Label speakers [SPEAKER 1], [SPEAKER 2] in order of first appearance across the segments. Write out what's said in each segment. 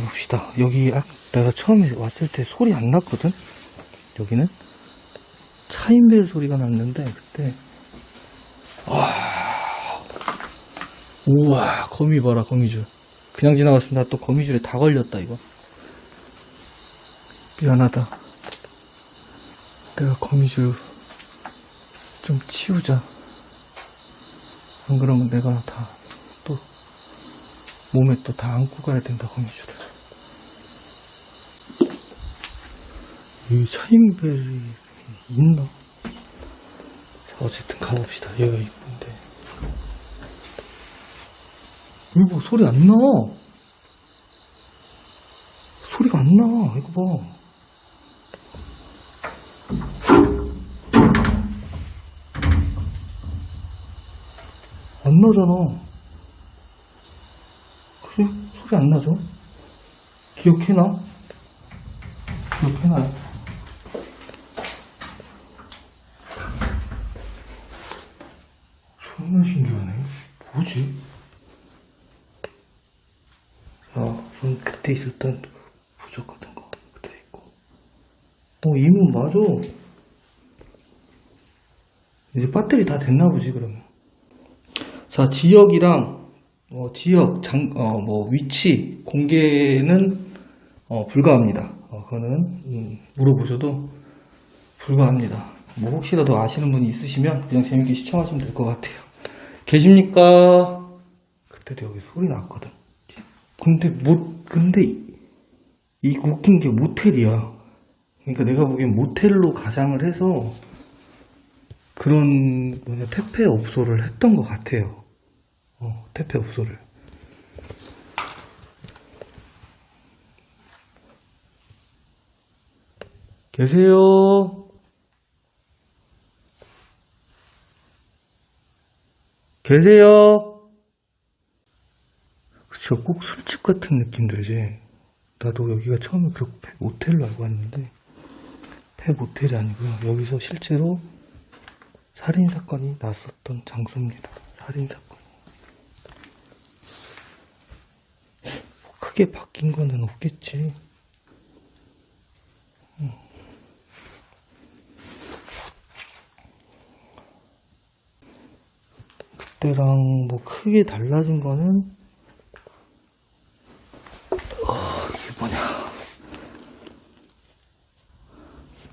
[SPEAKER 1] 가봅시다. 여기 아- 내가 처음에 왔을 때 소리 안 났거든? 여기는 차인벨 소리가 났는데 그때 와 우와 거미 봐라 거미줄 그냥 지나갔습니다. 또 거미줄에 다 걸렸다 이거 미안하다. 내가 거미줄 좀 치우자. 안 그러면 내가 다 또 몸에 또 다 안고 가야 된다 거미줄을. 이 차인벨이 있나? 자, 어쨌든 가봅시다. 얘가 이쁜데. 이거 뭐 소리 안 나. 소리가 안 나. 이거 봐. 안 나잖아. 그래? 소리 안 나죠? 기억해놔? 기억해놔요. 정말 신기하네. 뭐지? 아, 전 그때 있었던 부적 같은 거. 그때 있고. 어, 이문 맞아. 이제 배터리 다 됐나 보지, 그러면. 자, 지역이랑, 어, 지역, 장, 어, 뭐, 위치, 공개는, 어, 불가합니다. 어, 그거는, 음, 물어보셔도 불가합니다. 뭐, 혹시라도 아시는 분이 있으시면 그냥 재밌게 시청하시면 될 것 같아요. 계십니까? 그때도 여기 소리 났거든. 근데, 못, 근데, 이, 이 웃긴 게 모텔이야. 그러니까 내가 보기엔 모텔로 가장을 해서, 그런 뭐냐 택배 업소를 했던 것 같아요. 어, 택배 업소를. 계세요? 계세요? 그쵸, 꼭 술집 같은 느낌 들지. 나도 여기가 처음에 그렇게 모텔로 알고 왔는데, 폐 모텔이 아니고요. 여기서 실제로 살인 사건이 났었던 장소입니다. 살인 사건. 뭐 크게 바뀐 거는 없겠지. 그때랑 뭐 크게 달라진 거는 어, 이게 뭐냐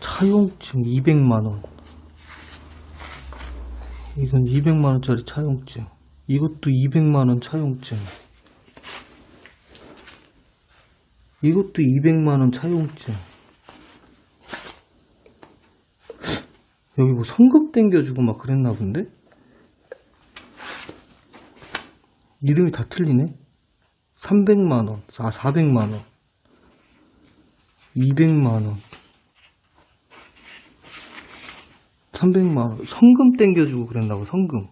[SPEAKER 1] 차용증 200만 원. 이건 200만원짜리 차용증. 이것도 200만원 차용증. 이것도 200만원 차용증. 여기 뭐 성금 땡겨주고 막 그랬나 본데? 이름이 다 틀리네? 300만원, 아, 400만원, 200만원. 300만원. 성금 땡겨주고 그랬나고, 성금.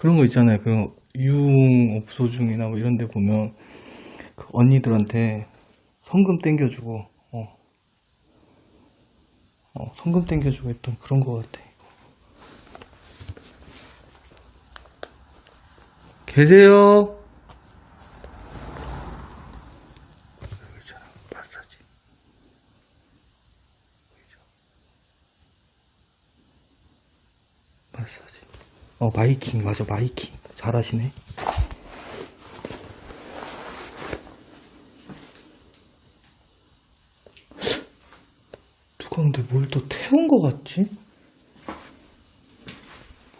[SPEAKER 1] 그런 거 있잖아요. 그, 유흥업소 중이나 뭐 이런 데 보면, 그 언니들한테 성금 땡겨주고, 어. 어, 성금 땡겨주고 했던 그런 거 같아. 계세요? 마사지. 어, 마이킹, 맞아, 마이킹. 잘하시네. 누가 근데 뭘 또 태운 거 같지?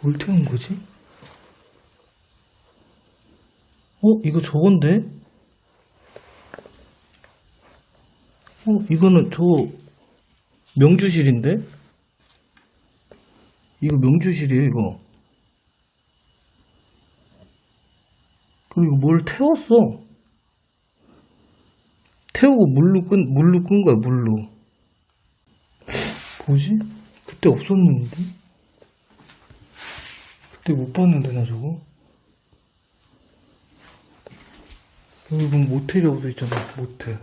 [SPEAKER 1] 뭘 태운 거지? 어, 이거 저건데? 어, 이거는 저 명주실인데? 이거 명주실이에요, 이거. 그리고 뭘 태웠어. 태우고 물로 끈, 물로 끈 거야, 물로. 뭐지? 그때 없었는데? 그때 못 봤는데, 나 저거? 여기 보면 모텔이라고 써 있잖아. 모텔.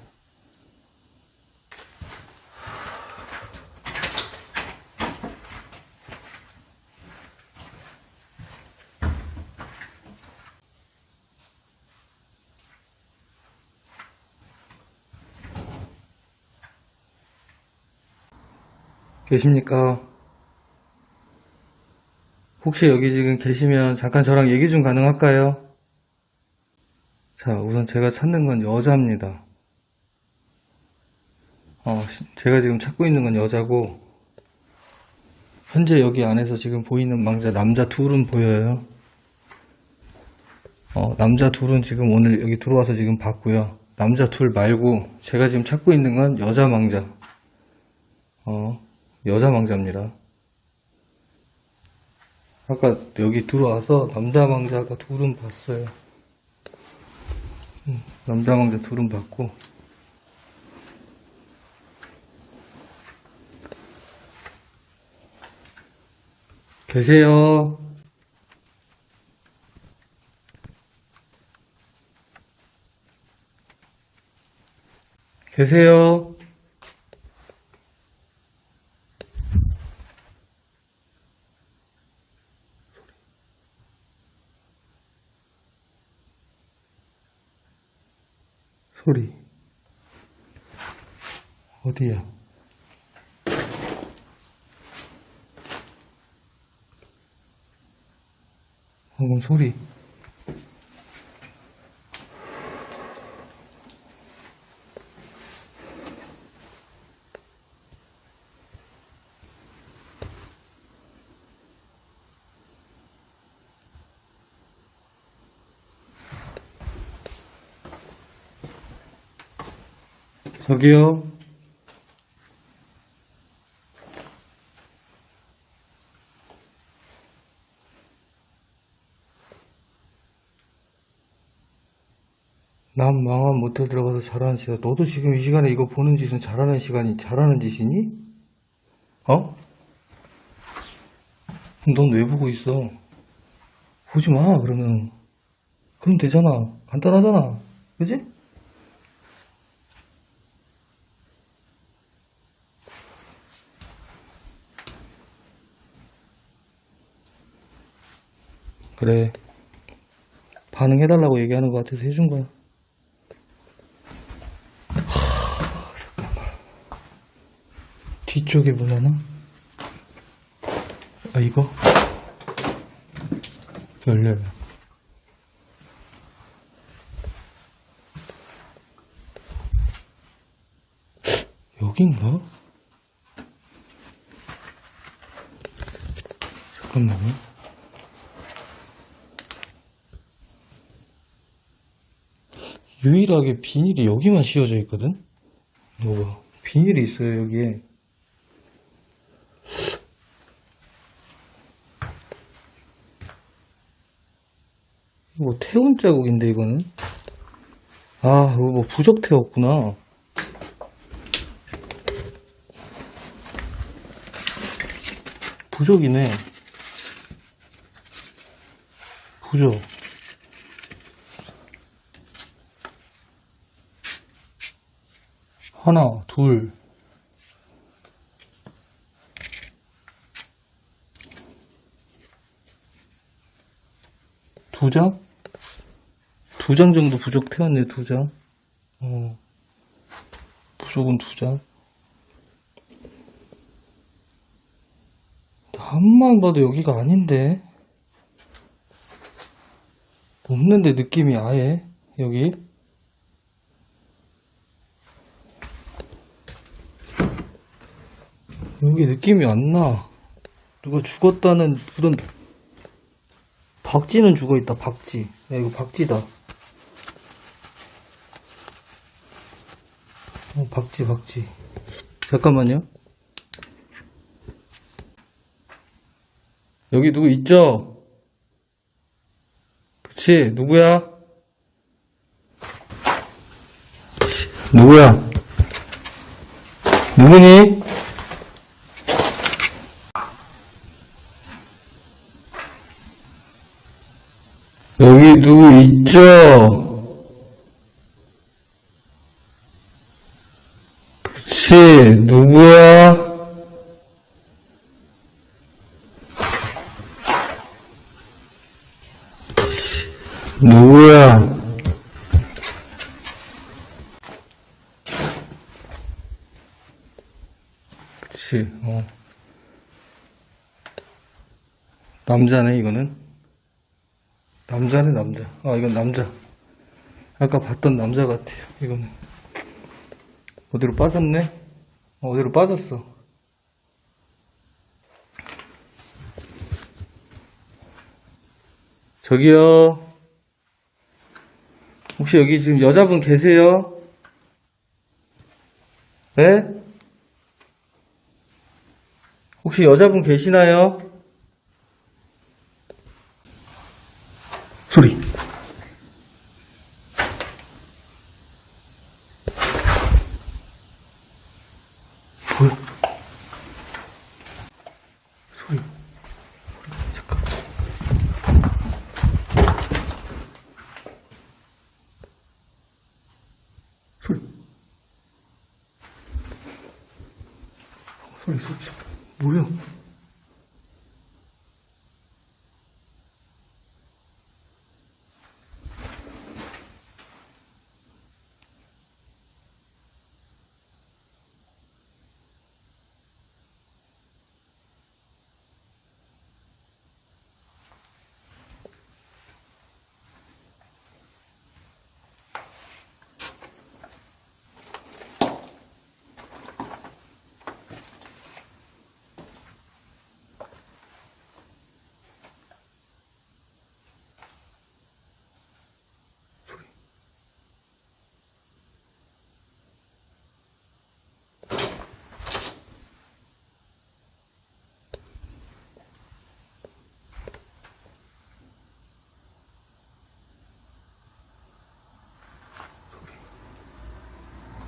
[SPEAKER 1] 계십니까? 혹시 여기 지금 계시면 잠깐 저랑 얘기 좀 가능할까요? 자, 우선 제가 찾는 건 여자입니다. 어, 시- 제가 지금 찾고 있는 건 여자고, 현재 여기 안에서 지금 보이는 망자 남자 둘은 보여요. 어, 남자 둘은 지금 오늘 여기 들어와서 지금 봤고요. 남자 둘 말고 제가 지금 찾고 있는 건 여자 망자. 어, 여자 망자입니다. 아까 여기 들어와서 남자 망자가 둘은 봤어요. 음, 남자 망자 둘은 봤고. 계세요. 계세요. 소리. 어디야? 방금 소리. 저기요. 난 망한 모텔 들어가서 잘하는 시간. 너도 지금 이 시간에 이거 보는 짓은 잘하는 시간이 잘하는 짓이니? 어? 넌 왜 보고 있어? 보지 마, 그러면. 그럼 되잖아. 간단하잖아. 그지? 그래. 반응해달라고 얘기하는 것 같아서 해준 거야. 하, 잠깐만. 뒤쪽에 문 하나? 아, 이거? 열려요. 여긴가? 잠깐만요. 유일하게 비닐이 여기만 씌워져 있거든? 이거 봐. 비닐이 있어요, 여기에. 이거 뭐 태운 자국인데, 이거는? 아, 이거 뭐 부적 태웠구나. 부적이네. 부적. 하나, 둘. 두 장? 두 장 정도 부적 태웠네, 두 장. 어. 부적은 두 장. 한만 봐도 여기가 아닌데. 없는데 느낌이 아예, 여기. 여기 느낌이 안 나. 누가 죽었다는 그런 박쥐는 죽어 있다. 박쥐. 야 이거 박쥐다. 어, 박쥐 박쥐. 잠깐만요. 여기 누구 있죠? 그치 누구야? 누구야? 누구니? 여기 누구 있죠? 그치, 누구야? 누구야? 그치, 어. 남자네, 이거는. 남자네, 남자. 아, 이건 남자. 아까 봤던 남자 같아요, 이거는. 어디로 빠졌네? 어, 어디로 빠졌어. 저기요. 혹시 여기 지금 여자분 계세요? 네? 혹시 여자분 계시나요? 소리.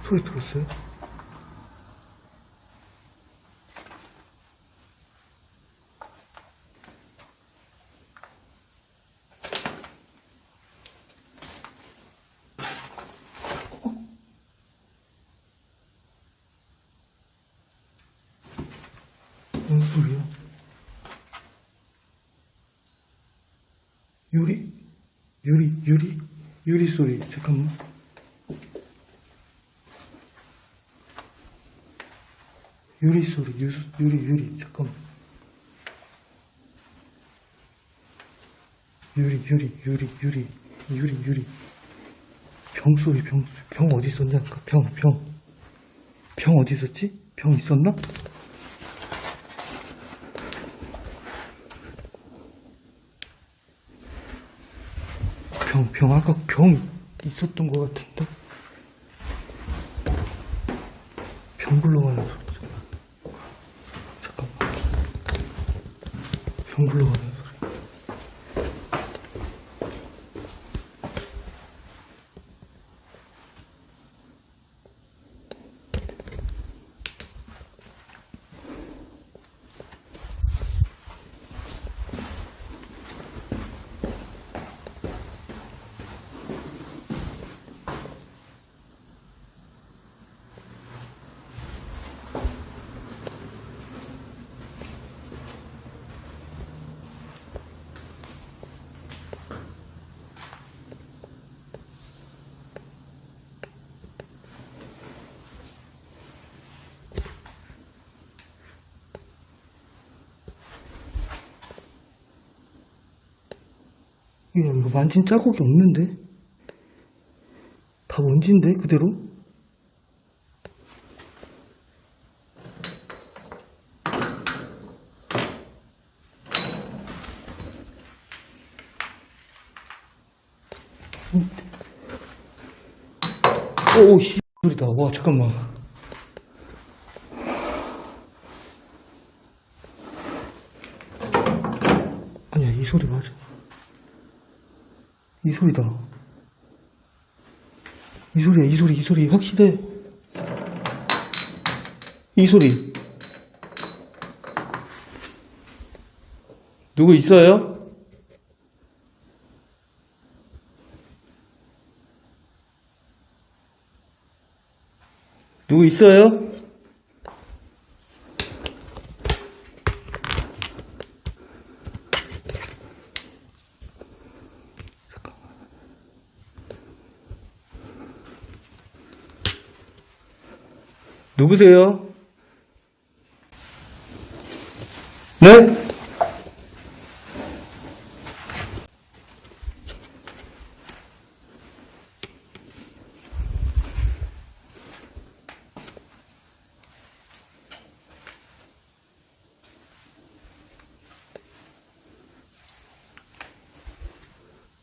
[SPEAKER 1] 소리 들었어요? 뭔 소리야? 유리? 유리, 유리? 유리 소리. 잠깐만. 유리 소리, 유, 유리, 유리. 잠깐만. 유리, 유리, 유리, 유리, 유리, 유리. 병 소리, 병. 병 어디 있었냐? 아까 병, 병. 병 어디 있었지? 병 있었나? 병, 병, 아까 병 있었던 것 같은데? 병 굴러가는 소리. 이거 이거 만진 자국이 없는데? 다 먼지인데, 그대로? 오, 씨, 소리다. 와, 잠깐만. 아니야, 이 소리 맞아. 이 소리다. 이 소리야, 이 소리, 이 소리, 확실해. 이 소리. 누구 있어요? 누구 있어요? 누구세요? 네?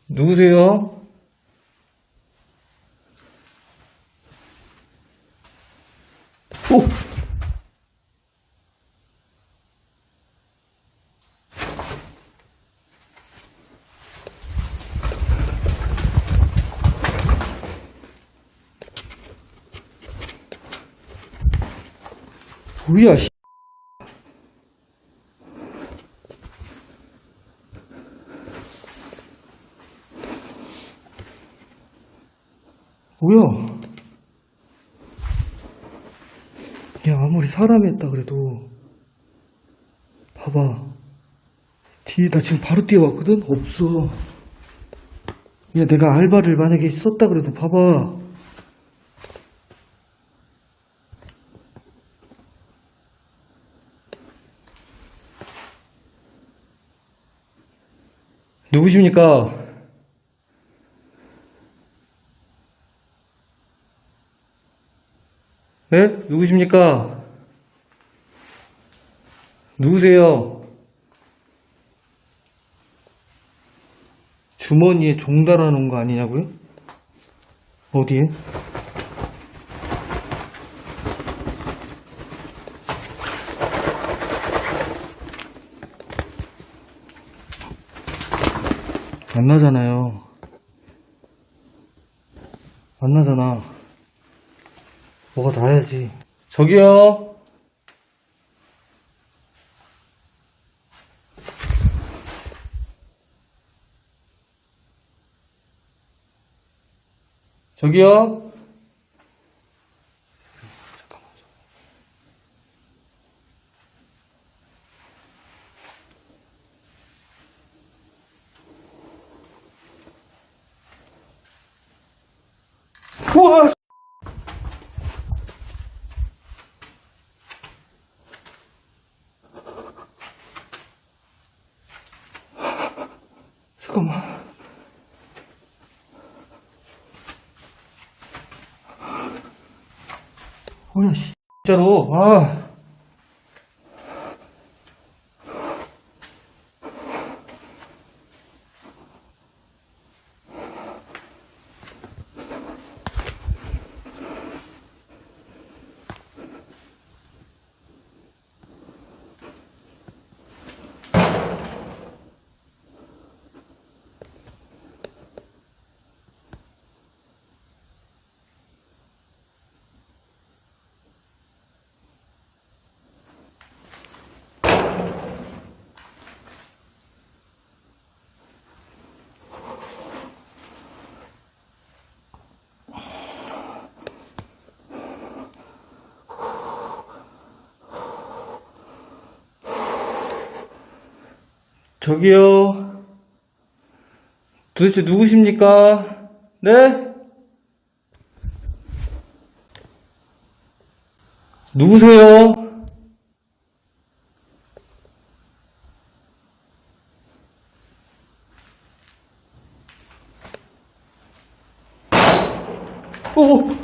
[SPEAKER 1] 누구세요? 씨. 뭐야? 야, 아무리 사람이 했다 그래도, 봐봐. 뒤에 나 지금 바로 뛰어왔거든? 없어. 야, 내가 알바를 만약에 썼다 그래도 봐봐. 누구십니까? 네? 누구십니까? 누구세요? 주머니에 종 달아 놓은 거 아니냐고요? 어디에? 안 나잖아요. 안 나잖아. 뭐가 나야지. 저기요. 저기요. 우와! 잠깐만. 뭐야, 씨. 진짜로, 아. 저기요. 도대체 누구십니까? 네? 누구세요? 오! 어!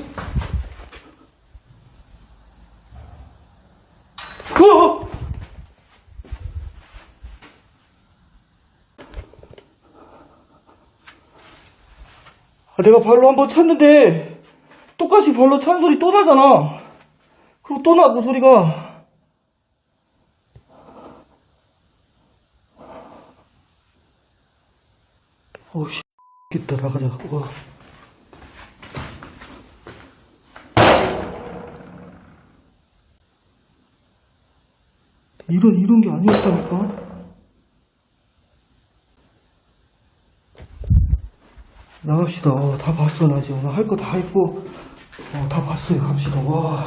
[SPEAKER 1] 아, 내가 발로 한 번 찼는데 똑같이 발로 찬 소리 또 나잖아. 그리고 또 나고 소리가. 어우 씨, 겠다 나가자. 와. 이런 이런 게 아니었다니까. 나갑시다. 어, 다 봤어, 나 지금. 오늘 할 거 다 했고, 어, 다 봤어요. 갑시다. 와.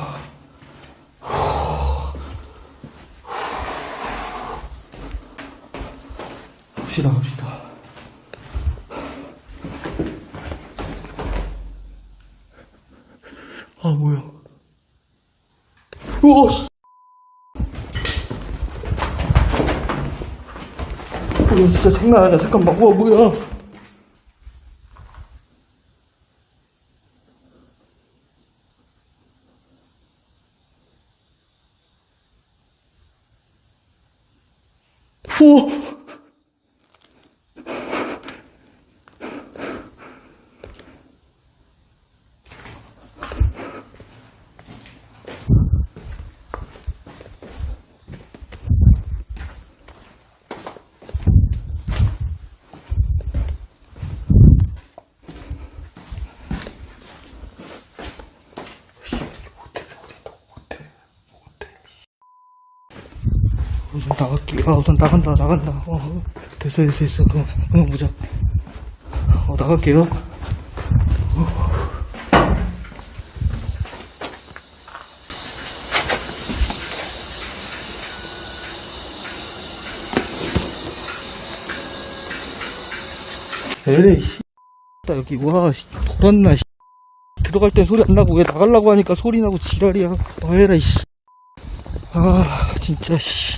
[SPEAKER 1] 갑시다, 갑시다. 아, 뭐야. 우와, 씨. 어, 이거 진짜 장난 아니야. 잠깐만. 우와, 뭐야. 우와. 우선 나갈게. 아, 우선 나간다, 나간다. 어, 됐어, 됐어, 됐어. 그럼, 그럼 보자. 어, 나갈게요. 에이, 씨. 나 여기, 와, 씨, 돌았나, 씨. 들어갈 때 소리 안 나고 왜 나가려고 하니까 소리 나고 지랄이야. 어, 에라, 씨. 아, 진짜, 씨.